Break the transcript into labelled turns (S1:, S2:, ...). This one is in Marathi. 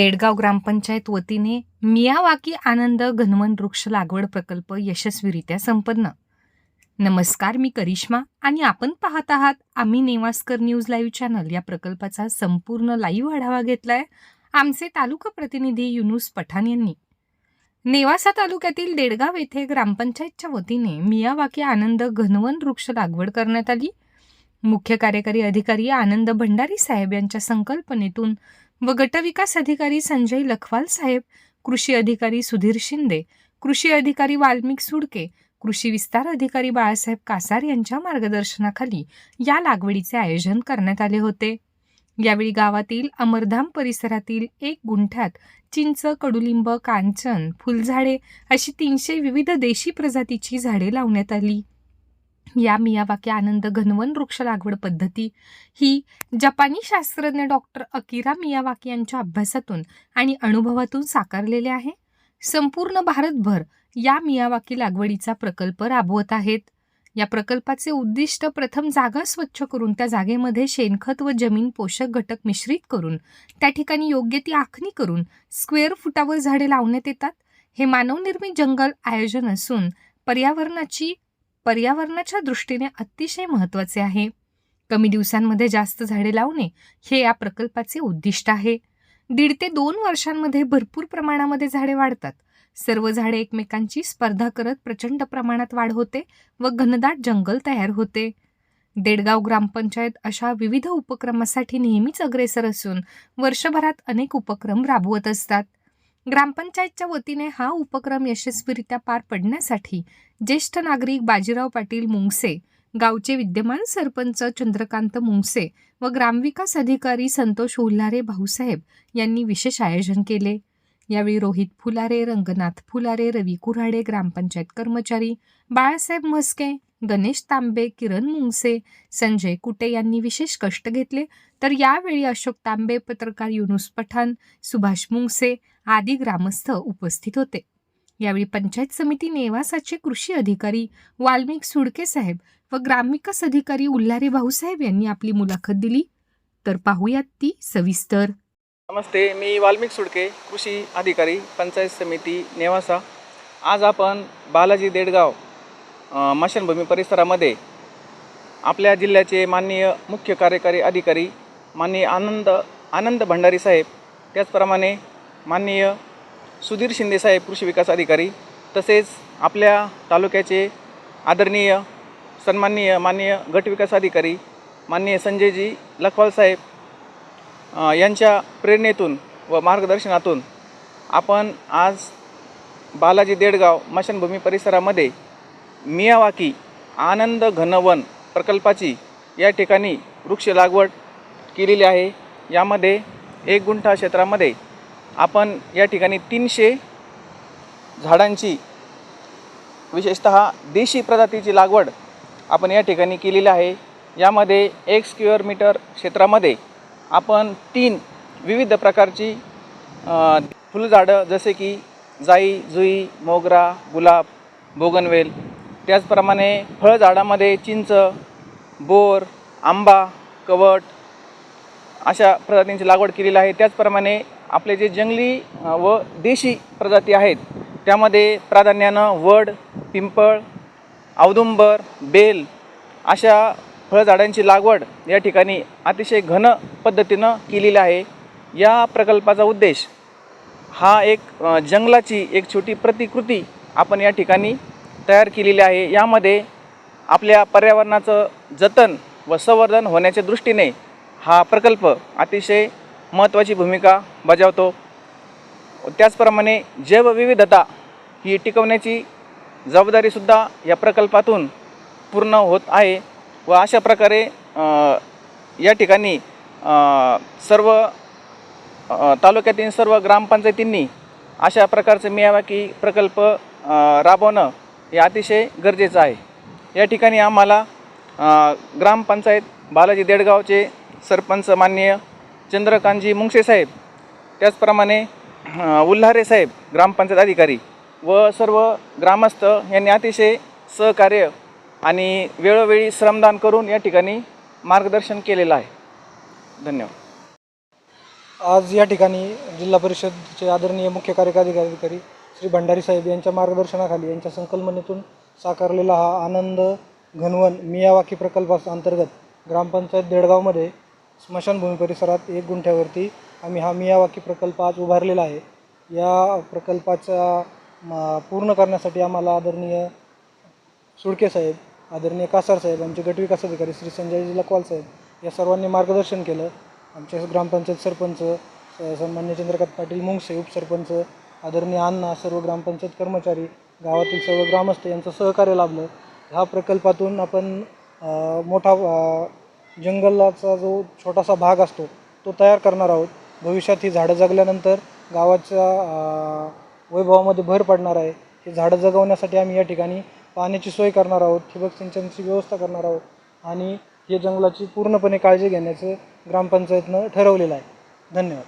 S1: देडगाव ग्रामपंचायत वतीने मियावाकी आनंद घनवन वृक्ष लागवड प्रकल्प यशस्वीरित्या संपन्न. नमस्कार मी करिश्मा आणि आपण पाहत आहात आम्ही नेवास्कर न्यूज लाईव्ह चॅनल. या प्रकल्पाचा संपूर्ण लाईव्ह आढावा घेतलाय आमचे तालुका प्रतिनिधी युनुस पठाण यांनी. नेवासा तालुक्यातील देडगाव येथे ग्रामपंचायतच्या वतीने मियावाकी आनंद घनवन वृक्ष लागवड करण्यात आली. मुख्य कार्यकारी अधिकारी आनंद भंडारी साहेब यांच्या संकल्पनेतून व गटविकास अधिकारी संजय लखवाल साहेब कृषी अधिकारी सुधीर शिंदे कृषी अधिकारी वाल्मिक सुडके कृषी विस्तार अधिकारी बाळासाहेब कासार यांच्या मार्गदर्शनाखाली या लागवडीचे आयोजन करण्यात आले होते. यावेळी गावातील अमरधाम परिसरातील एक गुंठ्यात चिंच कडुलिंब कांचन फुलझाडे अशी तीनशे विविध देशी प्रजातीची झाडे लावण्यात आली. या मियावाकी आनंद घनवन वृक्ष लागवड पद्धती ही जपानी शास्त्रज्ञ डॉक्टर अकिरा मियावाकी यांच्या अभ्यासातून आणि अनुभवातून साकारलेले आहे. संपूर्ण भारतभर या मियावाकी लागवडीचा प्रकल्प राबवत आहेत. या प्रकल्पाचे उद्दिष्ट प्रथम जागा स्वच्छ करून त्या जागेमध्ये शेणखत व जमीन पोषक घटक मिश्रित करून त्या ठिकाणी योग्य ती आखणी करून स्क्वेअर फुटावर झाडे लावण्यात येतात. हे मानवनिर्मित जंगल आयोजन असून पर्यावरणाची पर्यावरणाच्या दृष्टीने अतिशय महत्त्वाचे आहे. कमी दिवसांमध्ये जास्त झाडे लावणे हे या प्रकल्पाचे उद्दिष्ट आहे. दीड ते दोन वर्षांमध्ये भरपूर प्रमाणामध्ये झाडे वाढतात. सर्व झाडे एकमेकांची स्पर्धा करत प्रचंड प्रमाणात वाढ होते व घनदाट जंगल तयार होते. देडगाव ग्रामपंचायत अशा विविध उपक्रमासाठी नेहमीच अग्रेसर असून वर्षभरात अनेक उपक्रम राबवत असतात. ग्रामपंचायतच्या वतीने हा उपक्रम यशस्वीरित्या पार पडण्यासाठी ज्येष्ठ नागरिक बाजीराव पाटील मुंगसे गावचे विद्यमान सरपंच चंद्रकांत मुंगसे व ग्रामविकास अधिकारी संतोष उल्हारे भाऊसाहेब यांनी विशेष आयोजन केले. यावेळी रोहित फुलारे रंगनाथ फुलारे रवी कुऱ्हाडे ग्रामपंचायत कर्मचारी बाळासाहेब म्हस्के गणेश तांबे किरण मुंगसे संजय कुटे यांनी विशेष कष्ट घेतले. तर यावेळी अशोक तांबे पत्रकार युनुस पठाण सुभाष मुंगसे आदी ग्रामस्थ उपस्थित होते. यावेळी पंचायत समिती नेवासाचे कृषी अधिकारी वाल्मिक सुडके साहेब व ग्रामविकास अधिकारी उल्हारे भाऊसाहेब यांनी आपली मुलाखत दिली. तर पाहूयात ती सविस्तर.
S2: नमस्ते मी वाल्मिक सुडके कृषी अधिकारी पंचायत समिती नेवासा. आज आपण बालाजी देडगाव मशनभूमी परिसरामध्ये आपल्या जिल्ह्याचे माननीय मुख्य कार्यकारी अधिकारी माननीय आनंद आनंद भंडारी साहेब त्याचप्रमाणे माननीय सुधीर शिंदेसाहेब कृषी विकास अधिकारी तसेच आपल्या तालुक्याचे आदरणीय सन्माननीय माननीय गटविकास अधिकारी माननीय संजयजी लखवाल साहेब यांच्या प्रेरणेतून व मार्गदर्शनातून आपण आज बालाजी देडगाव मशानभूमी परिसरामध्ये मियावाकी आनंद घनवन प्रकल्पाची या ठिकाणी वृक्ष लागवड केलेली आहे. यामध्ये एक गुंठा क्षेत्रामध्ये आपण या ठिकाणी तीनशे झाडांची विशेषत देशी प्रजातीची लागवड आपण या ठिकाणी केलेली आहे. यामध्ये एक स्क्वेअर मीटर क्षेत्रामध्ये आपण तीन विविध प्रकारची फुलझाडं जसे की जाई जुई मोगरा गुलाब बोगनवेल. त्याचप्रमाणे फळझाडामध्ये चिंच बोर आंबा कवट अशा प्रजातींची लागवड केलेली आहे. त्याचप्रमाणे आपले जे जंगली व देशी प्रजाती आहेत त्यामध्ये प्राधान्यानं वड पिंपळ औदुंबर बेल अशा फळझाडांची लागवड या ठिकाणी अतिशय घन पद्धतीनं केलेली आहे. या प्रकल्पाचा उद्देश हा एक जंगलाची एक छोटी प्रतिकृती आपण या ठिकाणी तयार केलेली आहे. यामध्ये आपल्या पर्यावरणाचं जतन व संवर्धन होण्याच्या दृष्टीने हा प्रकल्प अतिशय महत्त्वाची भूमिका बजावतो. त्याचप्रमाणे जैवविविधता ही टिकवण्याची जबाबदारीसुद्धा या प्रकल्पातून पूर्ण होत आहे व अशा प्रकारे या ठिकाणी सर्व तालुक्यातील सर्व ग्रामपंचायतींनी अशा प्रकारचे मियावाकी प्रकल्प राबवणं हे अतिशय गरजेचं आहे. या ठिकाणी आम्हाला ग्रामपंचायत बालाजी देडगावचे सरपंच माननीय चंद्रकांतजी मुंगसे साहेब त्याचप्रमाणे उल्हारे साहेब ग्रामपंचायत अधिकारी व सर्व ग्रामस्थ यांनी अतिशय सहकार्य आणि वेळोवेळी श्रमदान करून या ठिकाणी मार्गदर्शन केलेलं आहे. धन्यवाद.
S3: आज या ठिकाणी जिल्हा परिषदचे आदरणीय मुख्य कार्यकारी अधिकारी श्री भंडारी साहेब यांच्या मार्गदर्शनाखाली यांच्या संकल्पनेतून साकारलेला हा आनंद घनवन मियावाकी प्रकल्पाअंतर्गत ग्रामपंचायत देडगावमध्ये स्मशानभूमी परिसरात एक गुंठ्यावरती आम्ही हा मियावाकी प्रकल्प आज उभारलेला आहे. या प्रकल्पाचा म, पूर्ण करण्यासाठी आम्हाला आदरणीय सुडके साहेब आदरणीय कासार साहेब आमचे गटविकास अधिकारी श्री संजय लकवाल साहेब या सर्वांनी मार्गदर्शन केलं. आमचे ग्रामपंचायत सरपंच स- सन्मान्य चंद्रकांत पाटील मुंगसे उपसरपंच आदरणीय अण्णा सर्व ग्रामपंचायत कर्मचारी गावातील सर्व ग्रामस्थ यांचं सहकार्य लाभलं. ह्या प्रकल्पातून आपण मोठा जंगलाचा जो छोटासा भाग असतो तो तयार करणार आहोत. भविष्यात ही झाडं जगल्यानंतर गावाच्या वैभवामध्ये भर पडणार आहे. ही झाडं जगवण्यासाठी आम्ही या ठिकाणी पाण्याची सोय करणार आहोत ठिबक सिंचनची व्यवस्था करणार आहोत आणि हे जंगलाची पूर्णपणे काळजी घेण्याचं ग्रामपंचायतनं ठरवलेलं आहे. धन्यवाद.